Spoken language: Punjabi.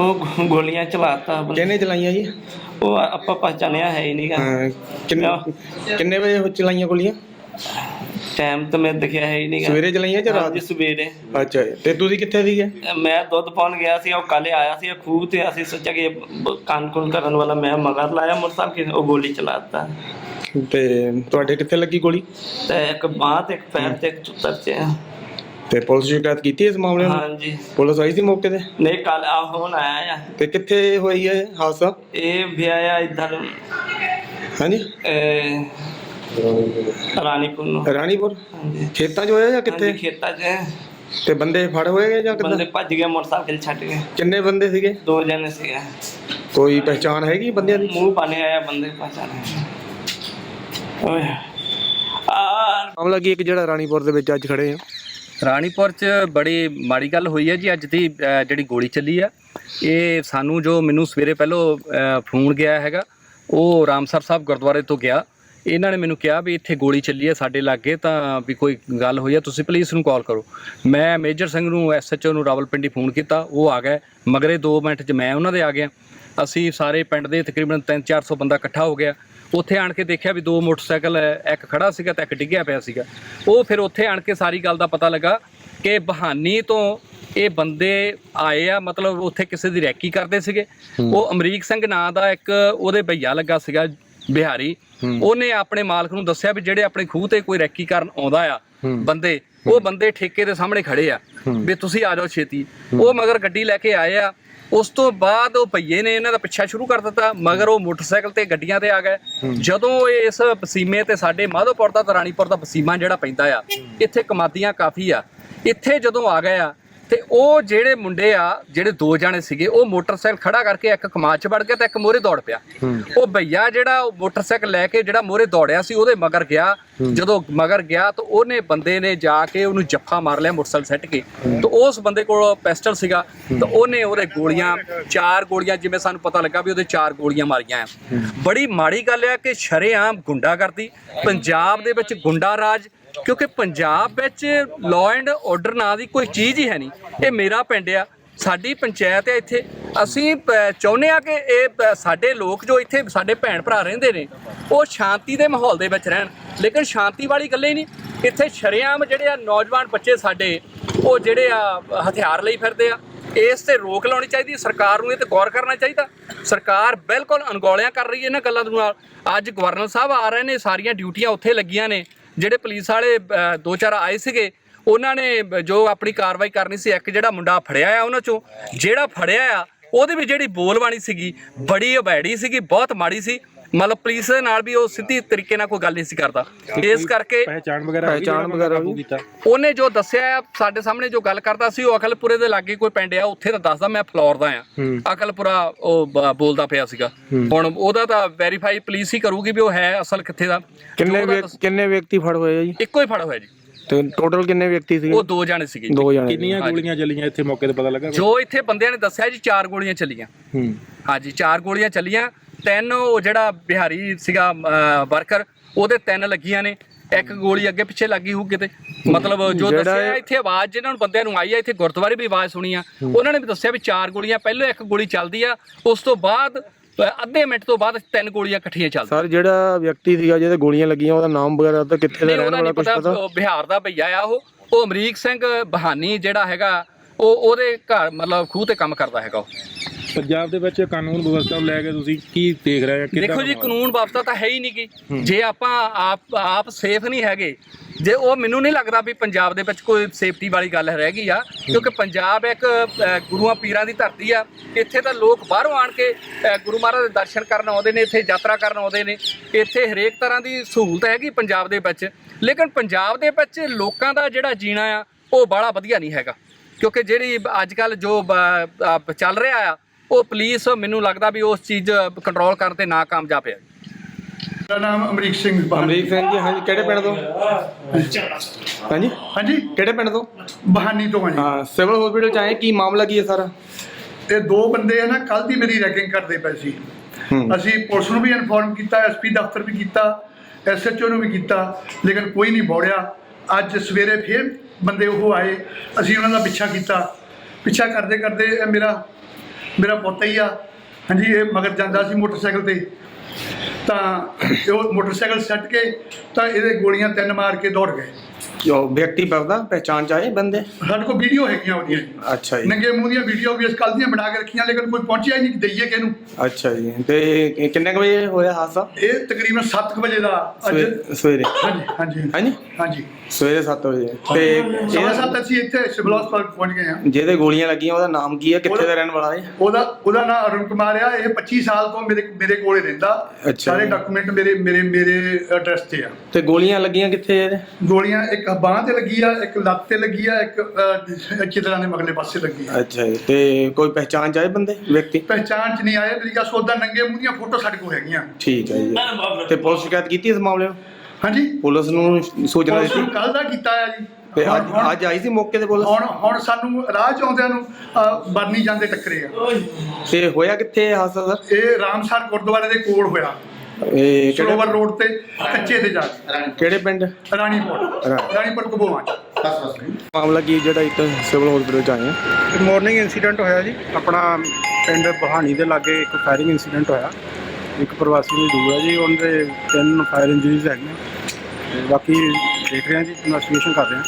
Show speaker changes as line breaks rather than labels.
ਉਹ ਗੋਲੀਆਂ ਚਲਾਤਾ।
ਕਿਹਨੇ ਚਲਾਈਆਂ ਜੀ?
ਉਹ ਆਪਾਂ ਪਛਾਣਿਆ ਹੈ ਹੀ ਨਹੀਂਗਾ।
ਹਾਂ, ਕਿੰਨੇ ਕਿੰਨੇ ਵਜੇ ਉਹ ਚਲਾਈਆਂ ਗੋਲੀਆਂ?
ਟਾਈਮ ਤਾਂ ਮੈਂ ਦਿਖਿਆ ਹੈ ਹੀ ਨਹੀਂਗਾ।
ਸਵੇਰੇ ਚਲਾਈਆਂ ਜਾਂ ਰਾਤ?
ਜੀ ਸਵੇਰੇ।
ਅੱਛਾ ਜੀ। ਤੇ ਤੁਸੀਂ ਕਿੱਥੇ ਸੀਗੇ?
ਮੈਂ ਦੁੱਧ ਪਾਉਣ ਗਿਆ ਸੀ ਉਹ ਕੱਲੇ ਆਇਆ ਸੀ ਖੂਹ ਤੇ ਅਸੀਂ ਸੋਚਿਆ ਕਿ ਕਾਨ ਕੁਨ ਕਰਨ ਵਾਲਾ ਮੈਂ ਮਗਰ ਲਾਇਆ ਮੋਟਰਸਾਈਕਲ ਕਿ ਉਹ ਗੋਲੀ ਚਲਾਤਾ।
ਤੇ ਤੁਹਾਡੇ ਕਿੱਥੇ ਲੱਗੀ ਗੋਲੀ?
ਤੇ ਇੱਕ ਬਾਂਹ ਤੇ ਇੱਕ ਪੈਰ ਤੇ ਇੱਕ ਚੁੱਤਰ ਚ
ਤੇ ਪੁਲਿਸ ਸ਼ਿਕਾਇਤ ਕੀਤੀ ਇਸ ਮਾਮਲੇ ਨੂੰ?
ਹਾਂਜੀ।
ਪੁਲਿਸ ਆਈ ਸੀ ਮੌਕੇ ਤੇ?
ਨਹੀਂ ਕੱਲ ਆ ਹੁਣ ਆਇਆ ਆ।
ਤੇ ਕਿੱਥੇ ਹੋਈ ਹੈ ਇਹ ਹਾਦਸਾ?
ਇਹ ਵੀ ਆਇਆ ਇਧਰ।
ਹਾਂਜੀ।
ਰਾਣੀਪੁਰ ਨੂੰ।
ਰਾਣੀਪੁਰ?
ਹਾਂਜੀ।
ਖੇਤਾਂ 'ਚ ਹੋਇਆ ਜਾਂ
ਕਿੱਥੇ? ਖੇਤਾਂ 'ਚ।
ਤੇ ਬੰਦੇ ਫੜ ਹੋਏ ਜਾਂ
ਬੰਦੇ
ਕਿੱਦਾਂ
ਭੱਜ ਗਏ ਮੋਟਰਸਾਈਕਲ ਛੱਡ ਕੇ
ਕਿੰਨੇ ਬੰਦੇ ਸੀਗੇ?
ਦੋ ਜਣੇ ਸੀਗੇ।
ਕੋਈ ਪਹਿਚਾਣ ਹੈਗੀ ਬੰਦਿਆਂ ਦੀ?
ਮੂੰਹ ਪਾਣੇ ਆਇਆ ਬੰਦੇ ਪਛਾਣੇ ਓਏ। ਆ
ਮਾਮਲਾ ਕੀ ਇੱਕ ਜਿਹੜਾ ਰਾਣੀਪੁਰ ਦੇ ਵਿੱਚ ਅੱਜ ਖੜੇ ਆ?
ਰਾਣੀਪੁਰ ਚ ਬੜੀ ਮਾੜੀ ਗੱਲ ਹੋਈ ਹੈ ਜੀ ਅੱਜ ਦੀ ਅ, ਜਿਹੜੀ ਗੋਲੀ ਚੱਲੀ ਆ ਇਹ ਸਾਨੂੰ ਜੋ ਮੈਨੂੰ ਸਵੇਰੇ ਪਹਿਲੋਂ ਅ, ਫੋਨ ਗਿਆ ਹੈਗਾ ਉਹ ਰਾਮਸਰ ਸਾਹਿਬ ਗੁਰਦੁਆਰੇ ਤੋਂ ਗਿਆ। ਇਹਨਾਂ ਨੇ ਮੈਨੂੰ ਕਿਹਾ ਵੀ ਇੱਥੇ ਗੋਲੀ ਚੱਲੀ ਹੈ ਸਾਡੇ ਲਾਗੇ ਤਾਂ ਵੀ ਕੋਈ ਗੱਲ ਹੋਈ ਹੈ ਤੁਸੀਂ ਪੁਲਿਸ ਨੂੰ ਕਾਲ ਕਰੋ। ਮੈਂ ਮੇਜਰ ਸਿੰਘ ਨੂੰ ਐਸਐਚਓ ਨੂੰ ਰਾਵਲਪਿੰਡੀ ਫੋਨ ਕੀਤਾ ਉਹ ਆ ਗਏ। ਮਗਰੇ 2 ਮਿੰਟ 'ਚ ਮੈਂ ਉਹਨਾਂ ਦੇ ਆ ਗਿਆ। ਅਸੀਂ ਸਾਰੇ ਪਿੰਡ ਦੇ ਤਕਰੀਬਨ 3-400 ਬੰਦਾ ਇਕੱਠਾ ਹੋ ਗਿਆ। ਉੱਥੇ ਆਣ ਕੇ ਦੇਖਿਆ ਵੀ ਦੋ ਮੋਟਰਸਾਈਕਲ ਇੱਕ ਖੜਾ ਸੀਗਾ ਤੇ ਇੱਕ ਡਿੱਗਿਆ ਪਿਆ ਸੀਗਾ। ਉਹ ਫਿਰ ਉੱਥੇ ਆਣ ਕੇ ਸਾਰੀ ਗੱਲ ਦਾ ਪਤਾ ਲੱਗਾ ਕਿ ਬਹਾਨੀ ਤੋਂ ਇਹ ਬੰਦੇ ਆਏ ਆ ਮਤਲਬ ਉੱਥੇ ਕਿਸੇ ਦੀ ਰੈਕੀ ਕਰਦੇ ਸੀਗੇ। ਉਹ ਅਮਰੀਕ ਸਿੰਘ ਨਾਂ ਦਾ ਇੱਕ ਉਹਦੇ ਭਈਆ ਲੱਗਾ ਸੀਗਾ ਬਿਹਾਰੀ। ਉਹਨੇ ਆਪਣੇ ਮਾਲਕ ਨੂੰ ਦੱਸਿਆ ਵੀ ਜਿਹੜੇ ਆਪਣੇ ਖੂਹ ਤੇ ਕੋਈ ਰੈਕੀ ਕਰਨ ਆਉਂਦਾ ਆ ਬੰਦੇ ਉਹ ਬੰਦੇ ਠੇਕੇ ਦੇ ਸਾਹਮਣੇ ਖੜੇ ਆ ਵੀ ਤੁਸੀਂ ਆ ਜਾਓ ਛੇਤੀ। ਉਹ ਮਗਰ ਗੱਡੀ ਲੈ ਕੇ ਆਏ ਆ ਉਸ ਤੋਂ ਬਾਅਦ ਉਹ ਭਈਏ ਨੇ ਇਹਨਾਂ ਦਾ ਪਿੱਛਾ ਸ਼ੁਰੂ ਕਰ ਦਿੱਤਾ ਮਗਰ ਉਹ ਮੋਟਰਸਾਈਕਲ ਤੇ ਗੱਡੀਆਂ ਤੇ ਆ ਗਏ। ਜਦੋਂ ਇਹ ਇਸ ਪਸੀਮੇ ਤੇ ਸਾਡੇ ਮਾਧੋਪੁਰ ਦਾ ਤੇ ਰਾਣੀਪੁਰ ਦਾ ਪਸੀਮਾ ਜਿਹੜਾ ਪੈਂਦਾ ਆ ਇੱਥੇ ਕਮਾਦੀਆਂ ਕਾਫੀ ਆ। ਇੱਥੇ ਜਦੋਂ ਆ ਗਏ ਆ ਤੇ ਉਹ ਜਿਹੜੇ ਮੁੰਡੇ ਆ ਜਿਹੜੇ ਦੋ ਜਾਣੇ ਸੀਗੇ ਉਹ ਮੋਟਰਸਾਈਕਲ ਖੜਾ ਕਰਕੇ ਇੱਕ ਕਮਾਦ ਚ ਵੜ ਗਿਆ ਤੇ ਇੱਕ ਮੋਰੇ ਦੌੜ ਪਿਆ। ਉਹ ਭਈਆ ਜਿਹੜਾ ਉਹ ਮੋਟਰਸਾਈਕਲ ਲੈ ਕੇ ਜਿਹੜਾ ਮੋਰੇ ਦੌੜਿਆ ਸੀ ਉਹਦੇ ਮਗਰ ਗਿਆ। ਜਦੋਂ ਮਗਰ ਗਿਆ ਤਾਂ ਉਹਨੇ ਬੰਦੇ ਨੇ ਜਾ ਕੇ ਉਹਨੂੰ ਜੱਫਾ ਮਾਰ ਲਿਆ ਮੋਟਰਸਾਈਕਲ ਸੱਟ ਕੇ। ਤਾਂ ਉਸ ਬੰਦੇ ਕੋਲ ਪਿਸਟਲ ਸੀਗਾ। ਤਾਂ ਉਹਨੇ ਉਹਦੇ ਗੋਲੀਆਂ ਚਾਰ ਗੋਲੀਆਂ ਜਿਵੇਂ ਸਾਨੂੰ ਪਤਾ ਲੱਗਾ ਵੀ ਉਹਦੇ ਚਾਰ ਗੋਲੀਆਂ ਮਾਰੀਆਂ ਆ। ਬੜੀ ਮਾੜੀ ਗੱਲ ਆ ਕਿ ਸ਼ਰੇਆਮ ਗੁੰਡਾ ਕਰਦੀ ਪੰਜਾਬ ਦੇ ਵਿੱਚ ਗੁੰਡਾ ਰਾਜ ਕਿਉਂਕਿ ਪੰਜਾਬ ਵਿੱਚ ਲਾਅ ਐਂਡ ਆਰਡਰ ਨਾਂ ਦੀ ਕੋਈ ਚੀਜ਼ ਹੀ ਹੈ ਨਹੀਂ। ਇਹ ਮੇਰਾ ਪਿੰਡ ਆ, ਸਾਡੀ ਪੰਚਾਇਤ ਹੈ ਇੱਥੇ। ਅਸੀਂ ਪ- ਚਾਹੁੰਦੇ ਆ ਕਿ ਇਹ ਸਾਡੇ ਲੋਕ ਜੋ ਇੱਥੇ ਸਾਡੇ ਭੈਣ ਭਰਾ ਰਹਿੰਦੇ ਨੇ, ਉਹ ਸ਼ਾਂਤੀ ਦੇ ਮਾਹੌਲ ਦੇ ਵਿੱਚ ਰਹਿਣ। ਲੇਕਿਨ ਸ਼ਾਂਤੀ ਵਾਲੀ ਗੱਲ ਹੀ ਨਹੀਂ, ਇੱਥੇ ਸ਼ਰੇਆਮ ਜਿਹੜੇ ਆ ਨੌਜਵਾਨ ਬੱਚੇ ਸਾਡੇ, ਉਹ ਜਿਹੜੇ ਆ, ਹਥਿਆਰ ਲਈ ਫਿਰਦੇ ਆ। ਇਸ ਤੇ ਰੋਕ ਲਾਉਣੀ ਚਾਹੀਦੀ, ਸਰਕਾਰ ਨੂੰ ਇਹ ਤੇ ਗੌਰ ਕਰਨਾ ਚਾਹੀਦਾ। ਸਰਕਾਰ ਬਿਲਕੁਲ ਅਣਗੌਲਿਆਂ ਕਰ ਰਹੀ ਹੈ ਇਹਨਾਂ ਗੱਲਾਂ ਦੇ ਨਾਲ। ਅੱਜ ਗਵਰਨਰ ਸਾਹਿਬ ਆ ਰਹੇ ਨੇ, ਸਾਰੀਆਂ ਡਿਊਟੀਆਂ ਉੱਥੇ ਲੱਗੀਆਂ ਨੇ। ਜਿਹੜੇ ਪੁਲਿਸ ਵਾਲੇ ਦੋ ਚਾਰ ਆਏ ਸੀਗੇ, ਉਹਨਾਂ ਨੇ ਜੋ ਆਪਣੀ ਕਾਰਵਾਈ ਕਰਨੀ ਸੀ, ਇੱਕ ਜਿਹੜਾ ਮੁੰਡਾ ਫੜਿਆ ਆ ਉਹਨਾਂ ਚੋਂ, ਜਿਹੜਾ ਫੜਿਆ ਆ, ਉਹਦੇ ਵਿੱਚ ਜਿਹੜੀ ਬੋਲਬਾਣੀ ਸੀਗੀ, ਬੜੀ ਅਬੈੜੀ ਸੀਗੀ, ਬਹੁਤ ਮਾੜੀ ਸੀ। ਮਤਲਬ ਪੁਲਿਸ ਦੇ ਨਾਲ ਵੀ ਉਹ ਸਿੱਧੀ ਤਰੀਕੇ ਨਾਲ ਕੋਈ ਗੱਲ ਨਹੀਂ ਸੀ ਕਰਦਾ। ਇਸ ਕਰਕੇ
ਪਹਿਚਾਣ ਵਗੈਰਾ
ਪਹਿਚਾਣ ਵਗੈਰਾ
ਕਾਬੂ? ਕੀਤਾ?
ਉਹਨੇ ਜੋ ਦੱਸਿਆ ਆ, ਸਾਡੇ ਸਾਹਮਣੇ ਜੋ ਗੱਲ ਕਰਦਾ ਸੀ ਉਹ ਅਕਲਪੁਰੇ ਦੇ ਲਾਗੇ ਕੋਈ ਪਿੰਡ ਆ ਉੱਥੇ ਤਾਂ ਦੱਸਦਾ ਮੈਂ ਫਲੋਰ ਦਾ ਆ। ਅਕਲਪੁਰਾ ਉਹ ਬ- ਬੋਲਦਾ ਪਿਆ ਸੀਗਾ। ਹੁਣ ਉਹਦਾ ਤਾਂ ਵੈਰੀਫਾਈ ਪੁਲਿਸ ਹੀ ਕਰੂਗੀ ਵੀ ਉਹ ਹੈ ਅਸਲ ਕਿੱਥੇ ਦਾ।
ਕਿੰਨੇ
ਜੋ ਉਹਦਾ
ਵਿਅਕ- ਕਿੰਨੇ ਵਿਅਕਤੀ ਫੜ ਹੋਏ ਆ ਜੀ?
ਇੱਕੋ ਹੀ ਫੜ ਹੋਇਆ ਜੀ।
ਤੇ ਟੋਟਲ ਕਿੰਨੇ ਵਿਅਕਤੀ ਸੀਗੇ?
ਉਹ ਦੋ ਜਾਣੇ ਸੀਗੇ ਜੀ।
ਦੋ ਜਣੇ
ਕਿੰਨੀਆਂ ਗੋਲੀਆਂ ਚੱਲੀਆਂ ਇੱਥੇ ਮੌਕੇ ਤੇ ਪਤਾ ਲੱਗਾ
ਜੋ ਇੱਥੇ ਬੰਦਿਆਂ ਨੇ ਦੱਸਿਆ ਜੀ ਚਾਰ ਗੋਲੀਆਂ ਚੱਲੀਆਂ।
ਹੂੰ।
ਹਾਂਜੀ ਚਾਰ ਗੋਲੀਆਂ ਚੱਲੀਆਂ। ਤਿੰਨ ਉਹ ਜਿਹੜਾ ਬਿਹਾਰੀ ਸੀਗਾ ਵਰਕਰ ਉਹਦੇ ਤਿੰਨ ਲੱਗੀਆਂ ਨੇ। ਇੱਕ ਗੋਲੀ ਅੱਗੇ ਪਿੱਛੇ ਲੱਗੀ ਹੋਊ ਕਿਤੇ। ਮਤਲਬ ਜੋ ਦੱਸਿਆ ਇੱਥੇ ਆਵਾਜ਼ ਜਿਹਨਾਂ ਨੂੰ ਬੰਦਿਆਂ ਨੂੰ ਆਈ ਆ ਇੱਥੇ ਗੁਰਦੁਆਰੇ ਵੀ ਆਵਾਜ਼ ਸੁਣੀ ਆ। ਉਹਨਾਂ ਨੇ ਵੀ ਦੱਸਿਆ ਵੀ ਚਾਰ ਗੋਲੀਆਂ ਪਹਿਲਾਂ ਇੱਕ ਗੋਲੀ ਚੱਲਦੀ ਆ। ਉਸ ਤੋਂ ਬਾਅਦ ਅੱਧੇ ਮਿੰਟ ਤੋਂ ਬਾਅਦ ਤਿੰਨ ਗੋਲੀਆਂ ਇਕੱਠੀਆਂ ਚੱਲਦੀਆਂ।
ਸਰ ਜਿਹੜਾ ਵਿਅਕਤੀ ਸੀਗਾ ਜਿਹਦੇ ਗੋਲੀਆਂ ਲੱਗੀਆਂ ਉਹਦਾ ਨਾਮ ਵਗੈਰਾ ਤਾਂ ਕਿੱਥੇ ਦਾ ਰਹਿਣ ਵਾਲਾ ਕੁਝ
ਪਤਾ ਬਿਹਾਰ ਦਾ ਭਈਆ ਆ ਉਹ। ਉਹ ਅਮਰੀਕ ਸਿੰਘ ਬਹਾਨੀ ਜਿਹੜਾ ਹੈਗਾ ਉਹ ਉਹਦੇ ਘਰ ਮਤਲਬ ਖੂਹ ਤੇ ਕੰਮ ਕਰਦਾ ਹੈਗਾ ਉਹ।
ਪੰਜਾਬ ਦੇ ਵਿੱਚ ਕਾਨੂੰਨ ਵਿਵਸਥਾ ਨੂੰ ਲੈ ਕੇ ਤੁਸੀਂ ਕੀ ਦੇਖ ਰਹੇ ਹੋ ਕਿੱਦਾਂ
ਦੇਖੋ ਜੀ? ਕਾਨੂੰਨ ਬਾਬਤਾ ਤਾਂ ਹੈ ਹੀ ਨਹੀਂ ਗੀ। ਜੇ ਆਪਾਂ ਆਪ ਆਪ ਸੇਫ ਨਹੀਂ ਹੈਗੇ ਜੇ ਉਹ ਮੈਨੂੰ ਨਹੀਂ ਲੱਗਦਾ ਵੀ ਪੰਜਾਬ ਦੇ ਵਿੱਚ ਕੋਈ ਸੇਫਟੀ ਵਾਲੀ ਗੱਲ ਰਹਿ ਗਈ ਆ ਕਿਉਂਕਿ ਪੰਜਾਬ ਇੱਕ ਅ, ਗੁਰੂਆਂ ਪੀਰਾਂ ਦੀ ਧਰਤੀ ਆ। ਇੱਥੇ ਤਾਂ ਲੋਕ ਬਾਹਰੋਂ ਆਣ ਕੇ ਅ, ਗੁਰੂ ਮਹਾਰਾਜ ਦੇ ਦਰਸ਼ਨ ਕਰਨ ਆਉਂਦੇ ਨੇ ਇੱਥੇ ਯਾਤਰਾ ਕਰਨ ਆਉਂਦੇ ਨੇ। ਇੱਥੇ ਹਰੇਕ ਤਰ੍ਹਾਂ ਦੀ ਸਹੂਲਤ ਹੈਗੀ ਪੰਜਾਬ ਦੇ ਵਿੱਚ। ਲੇਕਿਨ ਪੰਜਾਬ ਦੇ ਵਿੱਚ ਲੋਕਾਂ ਦਾ ਜਿਹੜਾ ਜੀਣਾ ਆ ਉਹ ਬੜਾ ਵਧੀਆ ਨਹੀਂ ਹੈਗਾ। ਕਿਉਂਕਿ ਜਿਹੜੀ ਅੱਜ ਕੱਲ ਜੋ ਬ- ਅ, ਚੱਲ ਰਿਹਾ ਆ ਉਹ ਪੁਲਿਸ ਮੈਨੂੰ ਲੱਗਦਾ ਵੀ ਉਸ ਚੀਜ਼ ਕੰਟਰੋਲ ਕਰਨ ਤੇ ਨਾਕਾਮਯਾਬ ਹੈ।
ਮੇਰਾ ਨਾਮ ਅਮਰੀਕ ਸਿੰਘ ਬਹਾਨੀ
ਅਮਰੀਕ ਸਿੰਘ ਜੀ ਹਾਂਜੀ ਕਿਹੜੇ ਪਿੰਡ ਤੋਂ? ਹਾਂਜੀ?
ਹਾਂਜੀ।
ਕਿਹੜੇ ਪਿੰਡ ਤੋਂ?
ਬਹਾਨੀ ਤੋਂ ਹਾਂ ਜੀ
ਹਾਂ ਸਿਵਲ ਹਸਪੀਟਲ ਚ ਆਏ ਕੀ ਮਾਮਲਾ ਕੀ ਹੈ ਸਾਰਾ?
ਇਹ ਦੋ ਬੰਦੇ ਆ ਨਾ ਕੱਲ ਦੀ ਮੇਰੀ ਰੈਕਿੰਗ ਕਰਦੇ ਪਏ ਸੀ।
ਹੂੰ।
ਅਸੀਂ ਪੁਲਿਸ ਨੂੰ ਵੀ ਇਨਫੋਰਮ ਕੀਤਾ ਐਸਪੀ ਦਫ਼ਤਰ ਵੀ ਕੀਤਾ ਐਸਐਚਓ ਨੂੰ ਵੀ ਕੀਤਾ ਲੇਕਿਨ ਕੋਈ ਨਹੀਂ ਬੋੜਿਆ। ਅੱਜ ਸਵੇਰੇ ਫਿਰ ਬੰਦੇ ਉਹ ਆਏ ਅਸੀਂ ਉਹਨਾਂ ਦਾ ਪਿੱਛਾ ਕੀਤਾ। ਪਿੱਛਾ ਕਰਦੇ ਕਰਦੇ ਇਹ ਮੇਰਾ ਮੇਰਾ ਪੁੱਤ ਹੀ ਆ। ਹਾਂਜੀ, ਇਹ ਮਗਰ ਜਾਂਦਾ ਸੀ ਮੋਟਰਸਾਈਕਲ ਤੇ। ਤਾਂ ਉਹ ਮੋਟਰਸਾਈਕਲ ਸੱਟ ਕੇ ਤਾਂ ਇਹਦੇ ਗੋਲੀਆਂ ਤਿੰਨ ਮਾਰ ਕੇ ਦੌੜ ਗਏ।
ਜੋ ਵਿਅਕਤੀ ਪਰਦਾ ਪਹਿਚਾਣ ਚ ਆਏ ਬੰਦੇ?
ਸਾਡੇ ਕੋਲ ਵੀਡੀਓ ਹੈਗੀਆਂ ਉਹਦੀਆਂ
ਅੱਛਾ ਜੀ।
ਨੰਗੇ ਮੂੰਹ ਦੀਆਂ ਵੀਡੀਓ ਵੀ ਇਸ ਕੱਲ ਦੀਆਂ ਬਣਾ ਕੇ ਰੱਖੀਆਂ ਲੇਕਿਨ ਕੋਈ ਪਹੁੰਚਿਆ ਹੀ ਨਹੀਂ ਕਿ ਦਈਏ ਕਿਹਨੂੰ?
ਅੱਛਾ ਜੀ। ਤੇ ਕਿ- ਕਿੰਨੇ ਕੁ ਵਜੇ ਹੋਇਆ ਹਾਦਸਾ?
ਇਹ ਤਕਰੀਬਨ 7 ਵਜੇ ਦਾ ਅੱਜ।
ਸਵੇ- ਸਵੇਰੇ।
ਹਾਂਜੀ ਹਾਂਜੀ।
ਹਾਂਜੀ?
ਹਾਂਜੀ।
ਸਵੇਰੇ 7 ਵਜੇ। ਤੇ
ਸਵਾ
ਇਹ-
ਸੱਤ ਅਸੀਂ ਇੱਥੇ ਸਿਵਲ ਹਸਪਤਾਲ ਪਹੁੰਚ ਗਏ ਹਾਂ।
ਜਿਹਦੇ ਗੋਲੀਆਂ ਲੱਗੀਆਂ ਉਹਦਾ ਨਾਮ ਕੀ ਹੈ ਕਿੱਥੇ ਦਾ ਰਹਿਣ ਵਾਲਾ ਹੈ
ਉਹਦਾ ਉਹਦਾ ਨਾਮ ਅਰੁਣ ਕੁਮਾਰ ਆ। ਇਹ 25 ਸਾਲ ਤੋਂ ਮੇਰੇ ਮੇਰੇ ਕੋਲੇ ਰਹਿੰਦਾ।
ਅੱਛਾ
ਸਾਰੇ
ਜੀ।
ਡਾਕੂਮੈਂਟ ਮੇਰੇ ਮੇਰੇ ਮੇਰੇ ਐਡਰੈਸ ਤੇ ਆ।
ਤੇ ਗੋਲੀਆਂ ਲੱਗੀਆਂ ਕਿੱਥੇ ਇਹਦੇ?
ਗੋਲੀਆਂ ਇੱਕ ਬਾਂਹ ਤੇ ਲੱਗੀ ਆ ਇੱਕ ਲੱਤ ਤੇ ਲੱਗੀ ਆ ਇੱਕ ਅਹ, ਚਿਤਰਾਂ ਦੇ ਮਗਲੇ ਪਾਸੇ ਲੱਗੀ ਆ।
ਅੱਛਾ ਜੀ ਤੇ ਕੋਈ ਪਹਿਚਾਣ ਚ ਆਏ ਬੰਦੇ ਵਿਅਕਤੀ?
ਪਹਿਚਾਣ ਚ ਨਹੀਂ ਆਏ ਗੱਲ ਸੋਦਾ ਨੰਗੇ ਮੂੰਹ ਦੀਆਂ ਫੋਟੋ ਸਾਡੇ ਕੋਲ ਹੈਗੀਆਂ।
ਠੀਕ ਹੈ ਜੀ। ਤੇ ਪੁਲਿਸ ਸ਼ਿਕਾਇਤ ਕੀਤੀ ਇਸ ਮਾਮਲੇ ਨੂੰ?
ਹਾਂਜੀ।
ਪੁਲਿਸ ਨੂੰ ਸੂਚਨਾ
ਪੁਲਿਸ
ਦਿੱਤੀ?
ਨੂੰ ਕੱਲ ਦਾ ਕੀਤਾ ਆ ਜੀ।
ਤੇ ਅੱਜ
ਹੁਣ-
ਅੱਜ ਆਈ ਸੀ ਮੌਕੇ ਤੇ ਪੁਲਿਸ?
ਹੁਣ ਹੁਣ ਸਾਨੂੰ ਰਾਹ ਚ ਆਉਂਦਿਆਂ ਨੂੰ ਅਹ, ਬਰਨੀ ਜਾਂਦੇ ਟੱਕਰੇ ਆ।
ਤੇ ਹੋਇਆ ਕਿੱਥੇ ਇਹ ਹਾਦਸਾ ਸਰ?
ਇਹ ਰਾਮਸਰ ਗੁਰਦੁਆਰੇ ਦੇ ਕੋਲ ਹੋਇਆ।
ਇਹ
ਸਰੋਵਰ
ਕਿਹੜੇ
ਰੋਡ ਤੇ ਕੱਚੇ ਤੇ ਜਾ ਕੇ।
ਕਿਹੜੇ ਪਿੰਡ?
ਰਾਣੀਪੁਰ।
ਰਾ-
ਰਾਣੀਪੁਰ ਕਬੋਵਾਂ ਚ।
ਮਾਮਲਾ ਕੀ ਜਿਹੜਾ ਇੱਕ ਸਿਵਲ ਹਸਪੀਟਲ ਚ ਆਏ ਆ?
ਗੁੱਡ ਮਾਰਨਿੰਗ ਇਨਸੀਡੈਂਟ ਹੋਇਆ ਜੀ। ਆਪਣਾ ਪਿੰਡ ਬਹਾਨੀ ਦੇ ਲਾਗੇ ਇੱਕ ਫਾਇਰਿੰਗ ਇਨਸੀਡੈਂਟ ਹੋਇਆ। ਇੱਕ ਪ੍ਰਵਾਸੀ ਮਜ਼ਦੂਰ ਹੈ ਜੀ ਉਹਦੇ ਤਿੰਨ ਫਾਇਰ ਇੰਜਰੀਜ਼ ਹੈਗੀਆਂ। ਤੇ ਬਾਕੀ ਦੇਖ ਰਹੇ ਹਾਂ ਜੀ ਇਨਵੈਸਟੀਗੇਸ਼ਨ ਕਰ ਰਹੇ ਹਾਂ